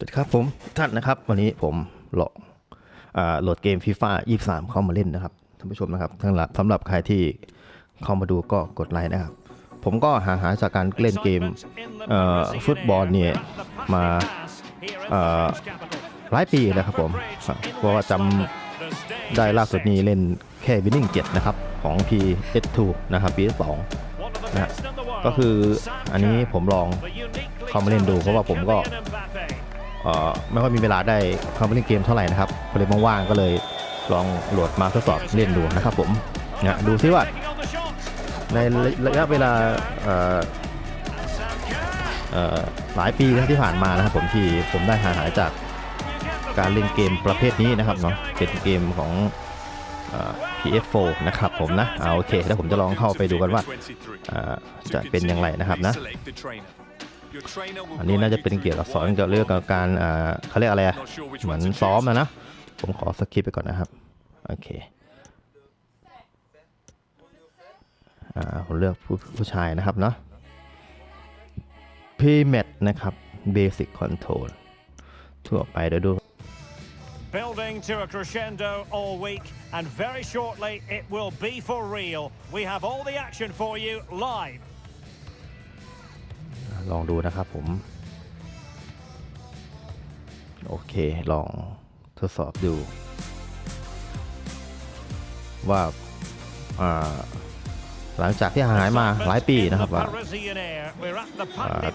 สวัสดีครับผมท่านนะครับวันนี้ผมหลอกโหลดเกมฟีฟ่า23 เข้ามาเล่นนะครับท่านผู้ชมนะครับทั้งหลับสำหรับใครที่เข้ามาดูก็กดไลค์นะครับ ผมก็หาหาจากการเล่นเกมฟุตบอลเนี่ย มาหลายปีแล้วครับผมเพราะว่าจำได้ล่าสุดนี้เล่นแค่วินนิ่งเนะครับของ PS2 นะครับ PS2 นะก็คืออันนี้ผมลอง เข้ามาเล่นดู เพราะว่าผมก็ไม่ค่อยมีเวลาได้เข้าไปเล่นเกมเท่าไหร่นะครับก็เลยว่างๆก็เลยลองโหลดมาทดสอบเล่นดูนะครับผมนะดูซิว่า ในระยะเวลาหลายปีที่ผ่านมานะครับผมที่ผมได้หาหายจากการเล่นเกมประเภทนี้นะครับเนาะ เป็นเกมของ PS4 นะครับผมนะ เอาโอเค แล้วผมจะลองเข้าไปดูกันว่าจะเป็นอย่างไรนะครับนะอันนี้น่าจะเป็นเกี่ยวกับสอนเกี่ยวกับเรื่องการเขาเรียกอะไรเหมือนซ้อมนะนะ ผมขอสคริปไปก่อนนะครับ โอเคผมเลือกผู้ผู้ชายนะครับเนาะ p m e t นะครับ Basic Control ทั่วไปเดี๋ยดู building to a crescendo all week, and very shortly it will be for real. We have all the action for you live ลองดูนะครับผม โอเคลองทดสอบดู ว่าหลังจากที่หายมาหลายปีนะครับว่า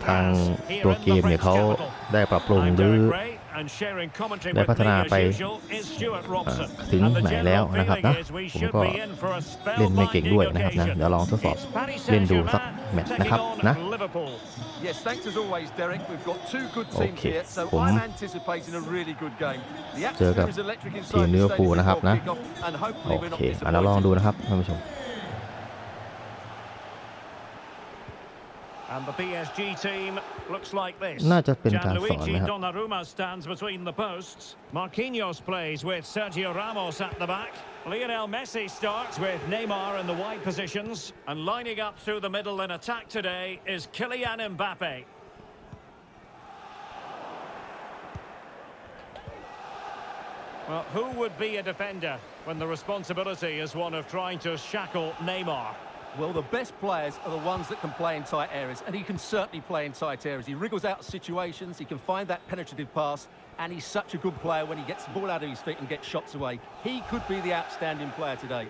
ทางตัวเกมเนี่ยเขาได้ปรับปรุงหรือได้พัฒนาไปถึงไหนแล้วนะครับนะผมก็เล่นไม่เก่งด้วยนะครับนะเดี๋ยวลองทดสอบเล่นดูสักแมตช์นะครับนะ Yes, thanks as always, Derek. We've got two good teams here, so I'm anticipating a really good game. The atmosphere is electric inside the stadium before kickoff, and hopefully we're not disappointed. โอเคมาลองดูนะครับท่านผู้ชม And the PSG team looks like this. น่าจะเป็นการสอนนะครับ Donnarumma stands between the posts. Marquinhos plays with Sergio Ramos at the back. Lionel Messi starts with Neymar in the wide positions. And lining up through the middle in attack today is Kylian Mbappe. Well, who would be a defender when the responsibility is one of trying to shackle Neymar? Well, the best players are the ones that can play in tight areas, and he can certainly play in tight areas. He wriggles out of situations, he can find that penetrative pass, and he's such a good player when he gets the ball out of his feet and gets shots away. He could be the outstanding player today.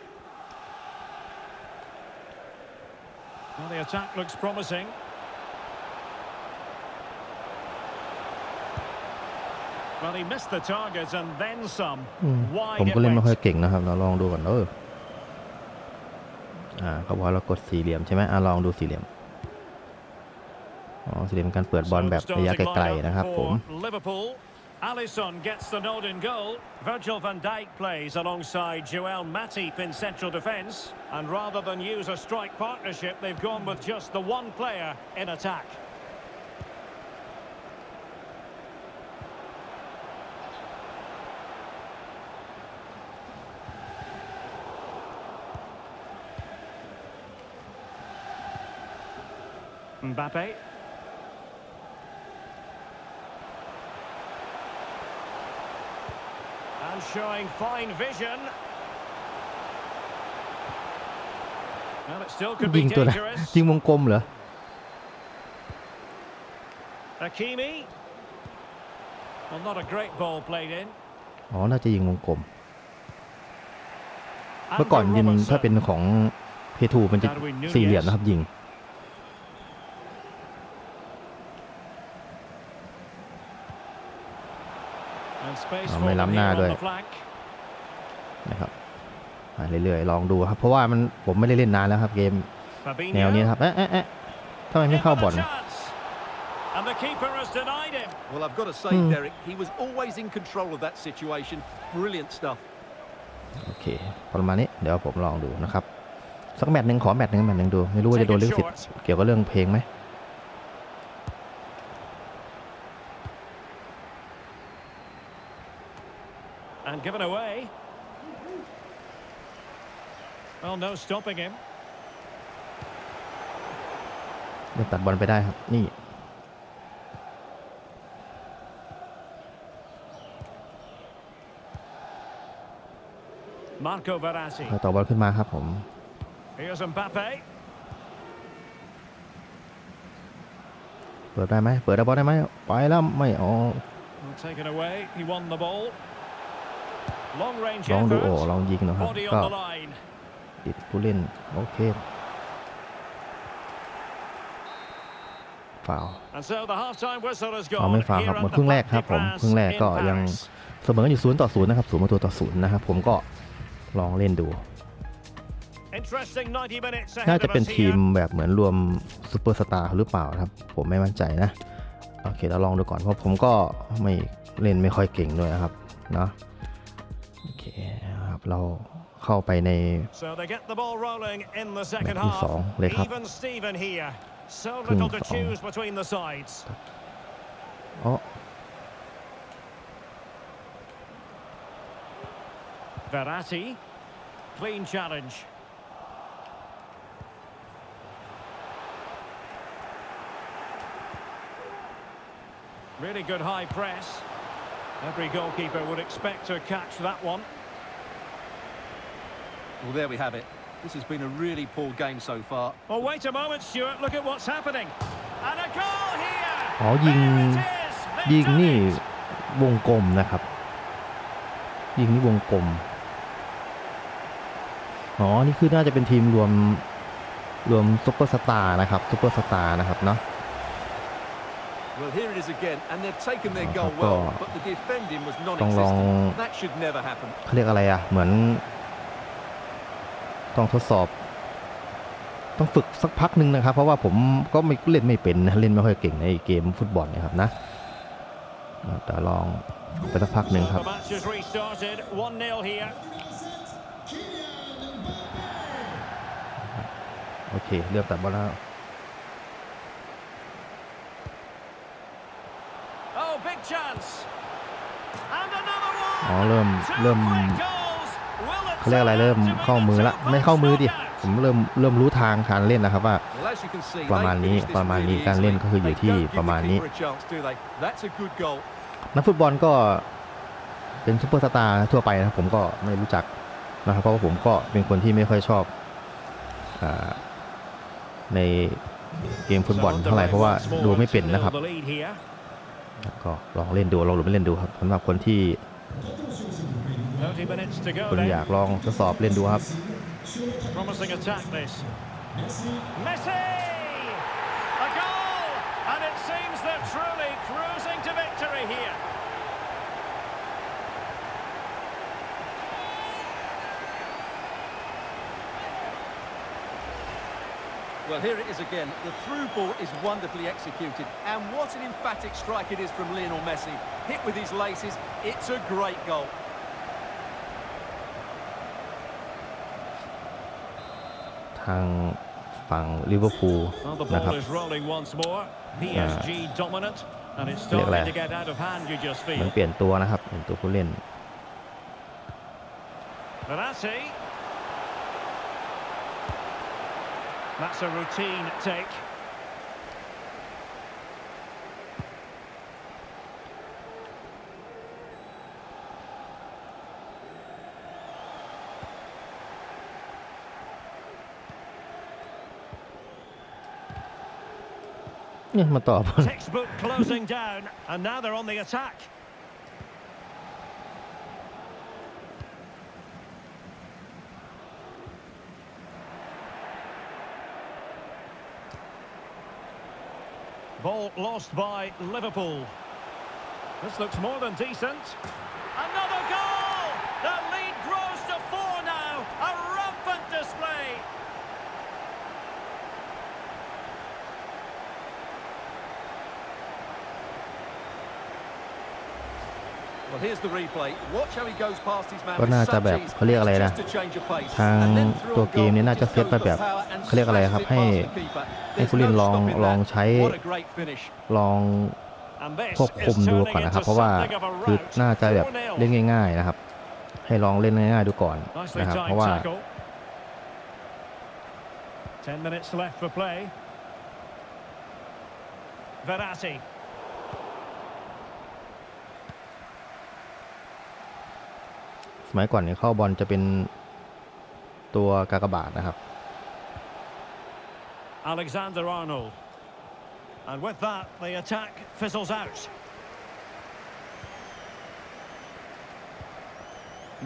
Well, the attack looks promising. Well, he missed the target and then some. ผมก็เล่นไม่ค่อยเก่งนะครับ hmm. อ่าเขาบอกเรากดสี่เหลี่ยมใช่ไหมอ่าลองดูสี่เหลี่ยมอ๋อสี่เหลี่ยมการเปิดบอลแบบระยะไกลๆนะครับผม Alisson gets the nod in goal. Virgil van Dijk plays alongside Joel Matip in central defence. And rather than use a strike partnership, they've gone with just the one player in attack. Mbappe. And showing fine vision. Well, it still could be dangerous. ยิงวงกลมเหรอ Hakimi. Well, not a great ball played in. อ๋อน่าจะยิงวงกลม เมื่อก่อนยิงถ้าเป็นของเพทูมันจะสี่เหลี่ยมนะครับยิงเราไม่ล้ำหน้าด้วยนะครับเรื่อยๆ ลองดูครับ เพราะว่ามันผมไม่ได้เล่นนานแล้วครับเกม แนวนี้ครับ เอ๊ะเอ๊ะทำไมไม่เข้าบอลโอเคประมาณนี้เดี๋ยวผมลองดูนะครับ สักแมตช์หนึ่งขอแมตช์หนึ่งแมตช์หนึ่งดู ไม่รู้ว่าจะโดนลิขสิทธิ์เกี่ยวกับเรื่องเพลงไหม And given away. Well, no stopping him. เลือกตัดบอลไปได้ครับนี่ Marco Verratti. ต่อบอลขึ้นมาครับผม Here's Mbappe. เปิดได้ไหมเปิดได้บอลได้ไหมไปแล้วไม่ออก Taken away. He won the ball. ลองดูโอ้ลองยิงนะครับ ก็ติดผู้เล่นโอเคฟาเอาไม่ฟาครับหมดครึ่งแรกครับผมครึ่งแรกก็ยังเสมอกันอยู่ศูนย์ต่อศูนย์นะครับศูนย์ประตูต่อศูนย์นะครับ ผมก็ลองเล่นดู น่าจะเป็นทีมแบบเหมือนรวมซูเปอร์สตาร์หรือเปล่าครับผมไม่มั่นใจนะโอเคเราลองดูก่อนเพราะผมก็ไม่เล่นไม่ค่อยเก่งด้วยนะครับเนาะโอเคครับเราเข้าไปในแมตช์ที่สองเลยครับครึ่งสองโอ้ oh. Verratti. Clean challenge. Really good high press. Every goalkeeper would expect to catch that one. Well, there we have it. This has been a really poor game so far. Well, wait a moment, Stuart. Look at what's happening. And a goal here. อ๋อยิงยิงนี่ วงกลมนะครับ ยิงนี่วงกลมอ๋อนี่คือน่าจะเป็นทีมรวม รวมซุปเปอร์สตาร์นะครับซุปเปอร์สตาร์นะครับเนาะ Well, here it is again, and they've taken their goal well, but the defending was non-existent. That should never happen. เขาเรียกอะไรอ่ะเหมือน ต้องทดสอบ ต้องฝึกสักพักหนึ่งนะครับเพราะว่าผมก็ไม่เล่นไม่เป็นเล่นไม่ค่อยเก่งในเกมฟุตบอลนะครับนะแต่ลองไปสักพักหนึ่งครับโอเค เลือกตัดบอลแล้วอ๋อเริ่มเริ่มเขาเรียกอะไรเริ่มเข้ามือละไม่เข้ามือดิผมเริ่มเริ่มรู้ทางการเล่นนะครับ ว่าประมาณนี้ประมาณนี้การเล่นก็คืออยู่ที่ประมาณนี้ นักฟุตบอลก็เป็นซูเปอร์สตาร์ทั่วไปนะผมก็ไม่รู้จักนะครับเพราะว่าผมก็เป็นคนที่ไม่ค่อยชอบอในเกมฟุตบอลเท่าไหร่เพราะว่าดูไม่เป็นนะครับก็ลองเล่นดูลองหรือไม่เล่นดูครับสำหรับคนที่คนอยากลองทดสอบเล่นดูครับ and it seems they're truly through. Well, here it is again. The through ball is wonderfully executed. And what an emphatic strike it is from Lionel Messi. Hit with his laces, it's a great goal. Well, the ball is rolling once more. PSG dominant. And it's starting to get out of hand, you just feel. That's a routine take. Yeah, my Textbook closing down, and now they're on the attack. Ball lost by Liverpool. This looks more than decent. ก็น่าจะแบบเขาเรียกอะไรนะทางตัวเกมนี้น่าจะเซตไปแบบเขาเรียกอะไรครับให้ให้ผุลินลองลองใช้ลองควบคุมดูก่อนนะครับ เพราะว่าคือน่าจะแบบเล่นง่าย ๆนะครับ ให้ลองเล่นง่ายๆดูก่อนนะครับ เพราะว่าเวราซีมัยก่อนเนี่ยเข้าบอลจะเป็นตัวกากบาทนะครับ Alexander Arnold and with that the attack fizzles out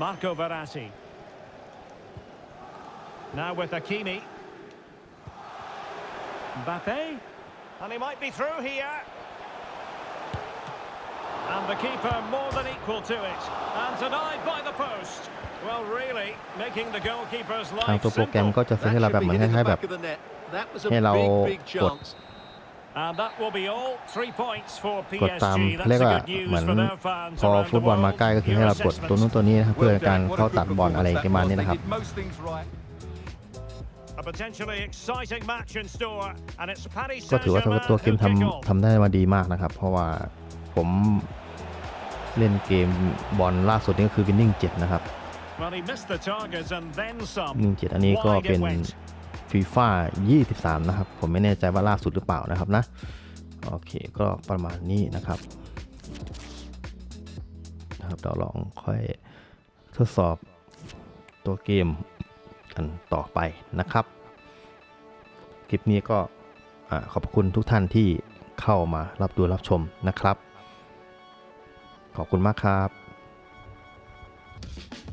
Marco Verratti now with Hakimi Mbappe and he might be through here The keeper more than equal to it. And denied by the post. Well, really, making the goalkeeper's life ทางตัวโปรแกรมก็จะเซตให้เราแบบเหมือนคล้ายๆแบบ ให้เรา กด And that will be all. Three points for กดตาม PSG. เรีย That's กว่า good เหมือน news for their fans พอ around the ฟุตบอล world. มาใกล้ก็คือให้เรากดตัวนู้นตัวนี้นะครับ เพื่อการเข้าตัด บอลอะไรประมาณนี้นะครับ A potentially exciting match in store, and it's Paris ก็ถือว่า Saint-Germain ตัวเกม who kick ทำ off. ทำได้มาดีมากนะครับ เพราะว่า ผมเล่นเกมบอลล่าสุดนี่ก็คือวินนิ่งเจ็ดนะครับินิ่งเจ็ดอันนี้ก็เป็นฟีฟ่า23 นะครับ ผมไม่แน่ใจว่าล่าสุดหรือเปล่านะครับนะโอเคก็ประมาณนี้นะครับนะครับเราลองค่อย ทดสอบตัวเกมกันต่อไปนะครับ คลิป นี้ก็ขอบคุณทุกท่านที่เข้ามารับดูรับชมนะครับขอบคุณมากครับ